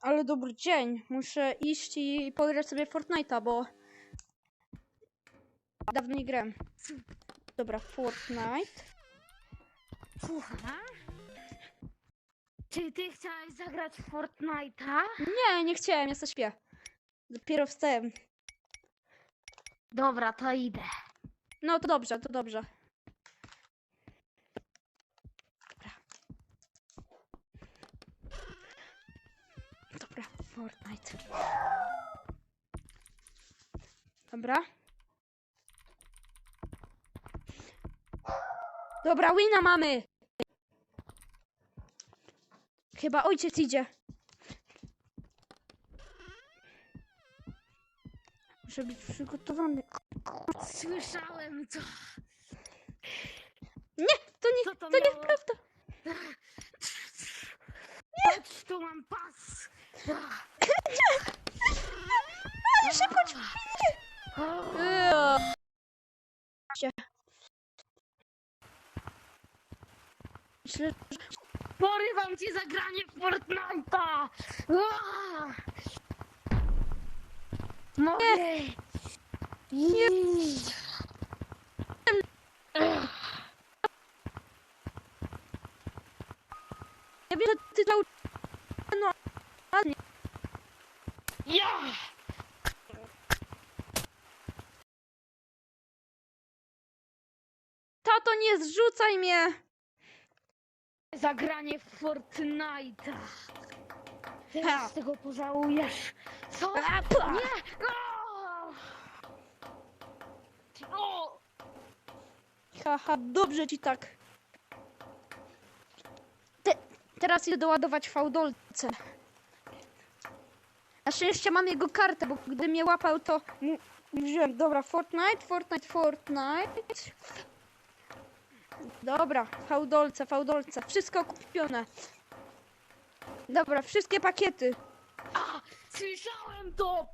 Ale dobry dzień. Muszę iść i pograć sobie Fortnite'a, bo dawno nie grałem. Dobra, Fortnite. Słucham? Czy ty chciałeś zagrać w Fortnite'a? Nie, nie chciałem, ja sobie śpię. Dopiero wstałem. Dobra, to idę. No to dobrze, to dobrze. Dobra. Dobra, Fortnite. Dobra. Dobra, wina mamy! Chyba ojciec idzie. Muszę być przygotowany. Słyszałem to. Nie, to nie, to to miało? nieprawda. Patrz, tu mam pas. Się. Myślę, że Porywam ci zagranie w Fortnite'a. Ua! Mogę. Nie. ja wiem, że ty to... No, a nie. Ja! Tato, nie zrzucaj mnie! Zagranie w Fortnite'a. Ha. Teraz tego pożałujesz. Co? A, pa. Nie! O! O! Haha, dobrze ci tak. Te, teraz idę doładować fałdolce. Na szczęście mam jego kartę, bo gdy mnie łapał, to mu- wziąłem. Dobra, Fortnite, Fortnite, Fortnite. Dobra, fałdolce, fałdolce. Wszystko kupione. Dobra, wszystkie pakiety. A! Słyszałem to!